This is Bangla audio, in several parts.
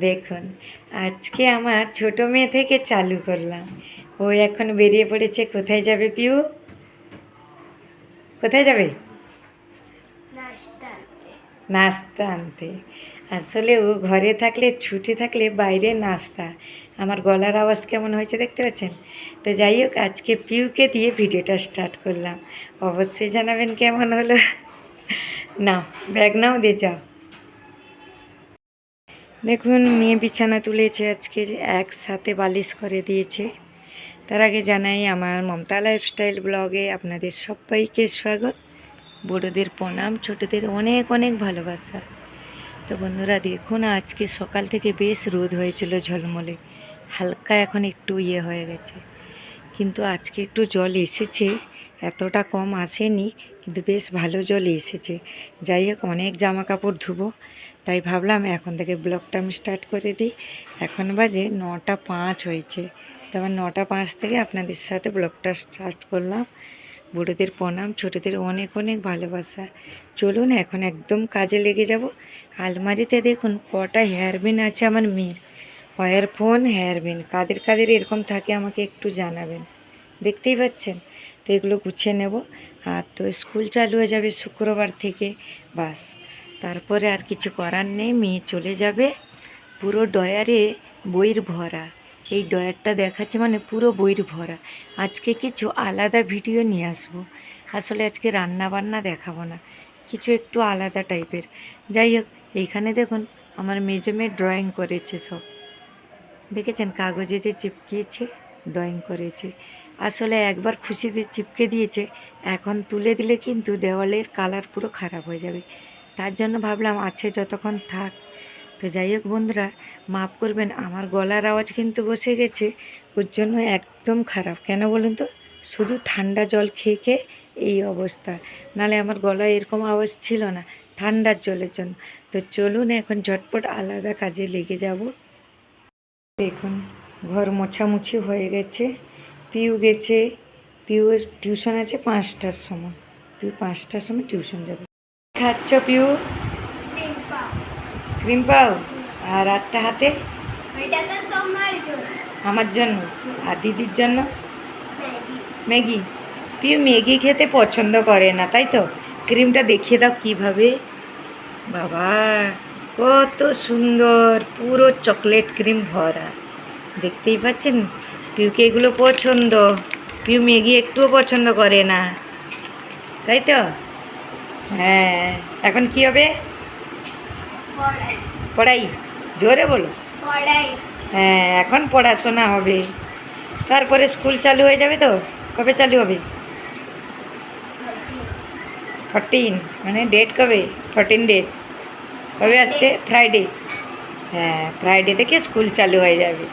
দেখুন, আজকে আমার ছোট মেয়ে থেকে চালু করলাম। ও এখন বেরিয়ে পড়েছে, কোথায় যাবে পিউ? কোথায় যাবে? নাস্তা আনতে। আসলে ও ঘরে থাকলে, ছুটি থাকলে বাইরে নাস্তা। আমার গলার আওয়াজ কেমন হয়েছে দেখতে পাচ্ছেন? তো যাই হোক, আজকে পিউকে দিয়ে ভিডিওটা স্টার্ট করলাম। অবশ্যই জানাবেন কেমন হলো। না, ব্যাগ নাও, দিয়ে যাও। দেখুন, মেয়ে বিছানা তুলেছে আজকে, একসাথে বালিশ করে দিয়েছে। তার আগে জানাই আমার মমতা লাইফস্টাইল ব্লগে আপনাদের সবাইকে স্বাগত। বড়োদের প্রণাম, ছোটদের অনেক অনেক ভালোবাসা। তো বন্ধুরা, দেখুন, আজকে সকাল থেকে বেশ রোদ হয়েছিল ঝলমলে। হালকা এখন একটু ইয়ে হয়ে গেছে। কিন্তু আজকে একটু জল এসেছে, এতটা কম আসেনি, কিন্তু বেশ ভালো জল এসেছে। যাই হোক, অনেক জামা কাপড় ধুবো। তাই ভাবলাম এখন থেকে ব্লগটা আমি স্টার্ট করে দিই। এখন বাজে নটা পাঁচ হয়েছে। তারপর নটা পাঁচ থেকে আপনাদের সাথে ব্লগটা স্টার্ট করলাম। বুড়োদের প্রণাম, ছোটোদের অনেক অনেক ভালোবাসা। চলুন এখন একদম কাজে লেগে যাব। আলমারিতে দেখুন কটা হেয়ারবিন আছে আমার মেয়ের। ওয়ার ফোন, হেয়ারবিন, কাদের কাদের এরকম থাকে আমাকে একটু জানাবেন। দেখতেই পাচ্ছেন? তো এগুলো গুছিয়ে নেব। আর তো স্কুল চালু হয়ে যাবে শুক্রবার থেকে। বাস। তারপরে আর কিছু করার নেই, মেয়ে চলে যাবে। পুরো ডয়ারে বইয়ের ভরা। এই ডয়ারটা দেখাচ্ছে মানে পুরো বইয়ের ভরা। আজকে কিছু আলাদা ভিডিও নিয়ে আসব। আসলে আজকে রান্না বান্না দেখাবো না। কিছু একটু আলাদা টাইপের। যাই হোক, এইখানে দেখুন আমার মেজো মেয়ে ড্রয়িং করেছে সব। দেখেছেন? কাগজে যে চিপকিয়েছে, ড্রয়িং করেছে। আসলে একবার খুশিতে চিপকে দিয়েছে, এখন তুলে দিলে কিন্তু দেওয়ালের কালার পুরো খারাপ হয়ে যাবে। তার জন্য ভাবলাম, আছে, যতক্ষণ থাক। তো যাই হোক বন্ধুরা, মাফ করবেন, আমার গলার আওয়াজ কিন্তু বসে গেছে। ওর জন্য একদম খারাপ। কেন বলুন তো? শুধু ঠান্ডা জল খেয়ে খেয়ে এই অবস্থা। নালে আমার গলায় এরকম আওয়াজ ছিল না, ঠান্ডার জলের জন্য। তো চলুন, এখন ঝটপট আলাদা কাজে লেগে যাব। দেখুন, ঘর মোছামুছি হয়ে গেছে। পিউ গেছে পিউ টিউশন আছে পাঁচটার সময়। পিউ পাঁচটার সময় টিউশন যাবে। খাচ্ছ পিউ। ক্রিম পাও আর আটটা হাতে। আমার জন্য? আর দিদির জন্য। ম্যাগি? পিউ ম্যাগি খেতে পছন্দ করে না তাই তো? ক্রিমটা দেখিয়ে দাও কীভাবে। বাবা কত সুন্দর পুরো চকলেট ক্রিম ভরা। দেখতেই পাচ্ছেন? পিউকে এগুলো পছন্দ। পিউ ম্যাগি একটুও পছন্দ করে না। তাই তো? হ্যাঁ এখন কি হবে? পড়াই। জোরে বলো। হ্যাঁ এখন পড়াশোনা হবে। তারপরে স্কুল চালু হয়ে যাবে তো? কবে চালু হবে? ফর্টিন। মানে ডেট কবে? ফর্টিন ডেট কবে আসছে? ফ্রাইডে হ্যাঁ ফ্রাইডে থেকে স্কুল চালু হয়ে যাবে।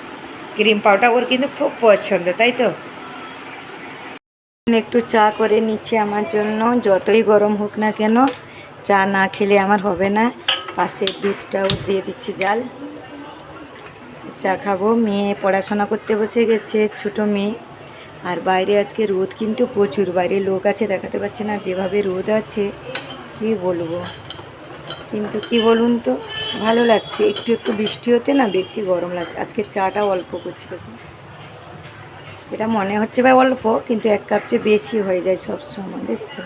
ক্রিম পাউডার ওর কিন্তু খুব পছন্দ তাই তো? একটু চা করে নিচ্ছে আমার জন্য। যতই গরম হোক না কেন, চা না খেলে আমার হবে না। পাশের দুধটাও দিয়ে দিচ্ছি জাল। চা খাব। মেয়ে পড়াশোনা করতে বসে গেছে, ছোট মেয়ে। আর বাইরে আজকে রোদ কিন্তু প্রচুর। বাইরে লোক আছে, দেখাতে পাচ্ছে না যেভাবে রোদ আছে। কি বলব? কিন্তু কি বলুন তো, ভালো লাগছে। একটু একটু বৃষ্টি হতে না বেশি গরম লাগছে। আজকে চাটা অল্প করছি। দেখুন এটা মনে হচ্ছে বা অল্প, কিন্তু এক কাপ চেয়ে বেশি হয়ে যায় সব সময়, দেখছেন?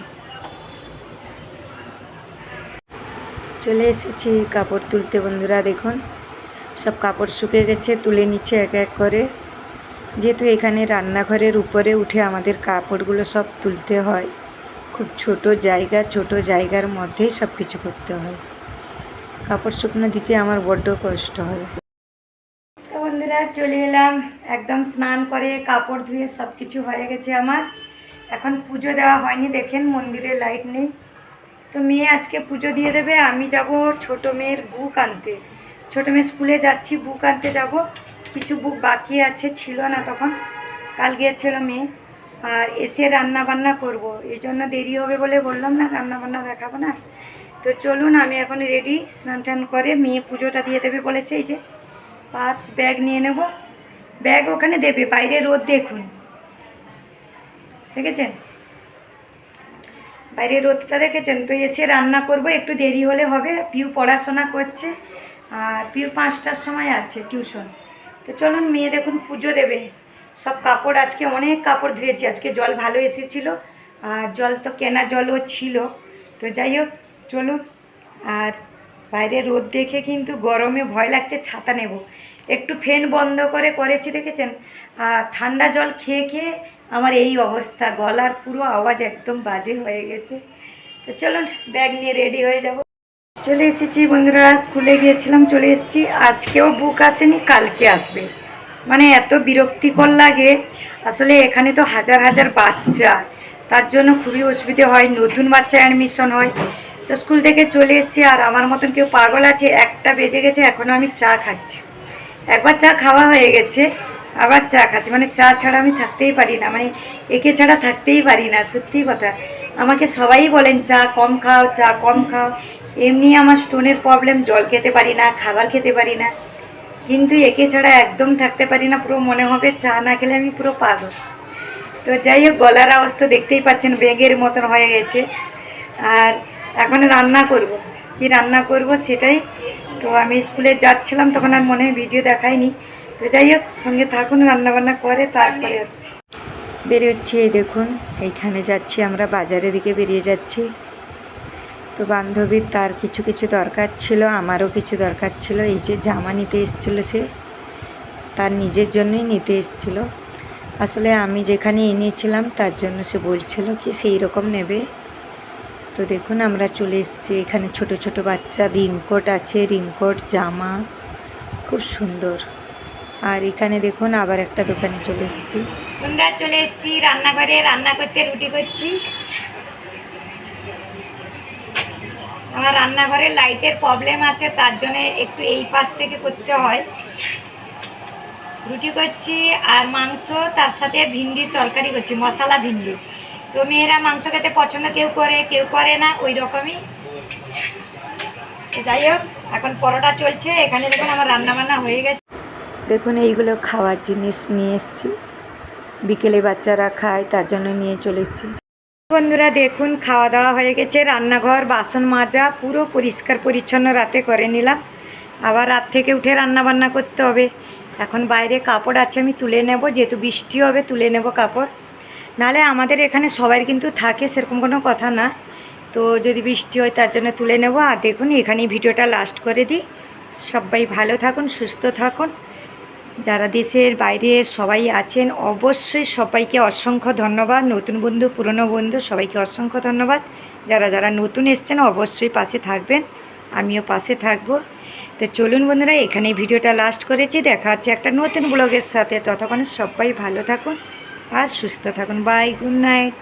চলে এসেছি কাপড় তুলতে বন্ধুরা, দেখুন। সব কাপড় শুকিয়ে গেছে, তুলে নিচ্ছে এক এক করে। যেহেতু এখানে রান্নাঘরের উপরে উঠে আমাদের কাপড়গুলো সব তুলতে হয়, খুব ছোট জায়গা, ছোট জায়গার মধ্যেই সব কিছু করতে হয়। কাপড় শুকনো দিতে আমার বড্ড কষ্ট হয়। চলে এলাম, একদম স্নান করে কাপড় ধুয়ে সব কিছু হয়ে গেছে আমার। এখন পুজো দেওয়া হয়নি, দেখেন মন্দিরে লাইট নেই। তো মেয়ে আজকে পুজো দিয়ে দেবে, আমি যাব ছোট মেয়ের বুক আনতে। ছোট মেয়ে স্কুলে যাচ্ছি, বুক আনতে যাব। কিছু বুক বাকি আছে, ছিল না তখন। কাল গিয়েছিল মেয়ে, আর এসে রান্না বান্না করব। এই জন্য দেরি হবে বলে বললাম না রান্না বান্না দেখাবো না। তো চলুন, আমি এখন রেডি, স্নান টান করে মেয়ে পুজোটা দিয়ে দেবে বলেছে এই যে। পার্স ব্যাগ নিয়ে নেব। ব্যাগ ওখানে দেবে, বাইরে রোদ দেখুন। দেখেছেন? বাইরে রোদটা দেখেছেন? তো এসে রান্না করব, একটু দেরি হলে হবে। পিউ পড়াশোনা করছে, আর পিউ পাঁচটার সময় আছে টিউশন। তো চলুন, মেয়ে দেখুন পুজো দেবে। সব কাপড়, আজকে অনেক কাপড় ধুয়েছি। আজকে জল ভালো এসেছিল, আর জল তো কেনা জলও ছিল। তো যাই হোক, চলুন। আর বাইরে রোদ দেখে কিন্তু গরমে ভয় লাগছে, ছাতা নেব। একটু ফ্যান বন্ধ করে করেছি, দেখেছেন? আর ঠান্ডা জল খেয়ে খেয়ে আমার এই অবস্থা, গলার পুরো আওয়াজ একদম বাজে হয়ে গেছে। তো চলুন, ব্যাগ নিয়ে রেডি হয়ে যাব। চলে এসেছি বন্ধুরা, স্কুলে গিয়েছিলাম, চলে এসেছি। আজকেও বুক আসেনি, কালকে আসবে। মানে এত বিরক্তিকর লাগে। আসলে এখানে তো হাজার হাজার বাচ্চা, তার জন্য খুবই অসুবিধে হয়, নতুন বাচ্চা অ্যাডমিশন হয়। তো স্কুল থেকে চলে এসেছি আর আমার মতন কেউ পাগল আছে, একটা বেজে গেছে, এখনও আমি চা খাচ্ছি। একবার চা খাওয়া হয়ে গেছে, আবার চা খাচ্ছি। মানে চা ছাড়া আমি থাকতেই পারি না মানে একে ছাড়া থাকতেই পারি না, সত্যি কথা। আমাকে সবাই বলেন, চা কম খাও, চা কম খাও। এমনি আমার স্টোনের প্রবলেম, জল খেতে পারি না, খাবার খেতে পারি না। কিন্তু একে ছাড়া একদম থাকতে পারি না, পুরো মনে হবে চা না খেলে আমি পুরো পাগল। তো যাই হোক, গলার অবস্থা দেখতেই পাচ্ছেন, বেগের মতন হয়ে গেছে। আর এখন রান্না করব। কি রান্না করব সেটাই। তো আমি স্কুলে যাচ্ছিলাম, তখন আর মনে ভিডিও দেখাইনি। তো যাই হোক, সঙ্গে থাকুন রান্না বান্না করে তারপরে আসছি। বেরোচ্ছি এই দেখুন, এইখানে যাচ্ছি আমরা, বাজারের দিকে বেরিয়ে যাচ্ছি। তো বান্ধবীর তার কিছু কিছু দরকার ছিল, আমারও কিছু দরকার ছিল। এই যে জামা নিতে এসেছিল সে, তার নিজের জন্যই নিতে এসেছিল। আসলে আমি যেখানে এনেছিলাম, তার জন্য সে বলছিল কি, সেই রকম নেবে। তো দেখুন, আমরা চলে এসেছি। এখানে ছোট ছোট বাচ্চা রিনকোট আছে রিনকোট জামা, খুব সুন্দর। আর এখানে দেখুন, আবার একটা দোকানে চলে এসেছি। বন্ধুরা চলে এসেছি রান্নাঘরে, রান্না করতে, রুটি করছি। আমার রান্নাঘরে লাইটের প্রবলেম আছে, তার জন্য একটু এই পাশ থেকে করতে হয়। রুটি করছি আর মাংস, তার সাথে ভিন্ডির তরকারি করছি, মশলা ভিন্ডি। তো মেয়েরা মাংস খেতে পছন্দ কেউ করে কেউ করে না ওই রকমই। যাই হোক এখন পরোটা চলছে এখানে দেখুন আমার রান্না বান্না হয়ে গেছে। দেখুন এইগুলো খাওয়ার জিনিস নিয়ে এসেছি। বিকেলে বাচ্চারা খায় তার জন্য নিয়ে চলে এসেছি। বন্ধুরা দেখুন খাওয়া দাওয়া হয়ে গেছে রান্নাঘর বাসন মাজা পুরো পরিষ্কার পরিচ্ছন্ন রাতে করে নিলাম। আবার রাত থেকে উঠে রান্না বান্না করতে হবে। এখন বাইরে কাপড় আছে আমি তুলে নেব যেহেতু বৃষ্টি হবে তুলে নেব কাপড়। নাহলে আমাদের এখানে সবাই কিন্তু থাকে, সেরকম কোনো কথা না। তো যদি বৃষ্টি হয় তার জন্য তুলে নেব। আর দেখুন, এখানেই ভিডিওটা লাস্ট করে দিই। সবাই ভালো থাকুন, সুস্থ থাকুন। যারা দেশের বাইরে সবাই আছেন, অবশ্যই সবাইকে অসংখ্য ধন্যবাদ। নতুন বন্ধু, পুরনো বন্ধু, সবাইকে অসংখ্য ধন্যবাদ। যারা যারা নতুন এসছেন, অবশ্যই পাশে থাকবেন। আমিও পাশে থাকব। তো চলুন বন্ধুরা, এখানেই ভিডিওটা লাস্ট করেছি। দেখা হচ্ছে একটা নতুন ব্লগের সাথে। ততক্ষণে সবাই ভালো থাকুন। আর সুস্থ থাকুন। Bye good night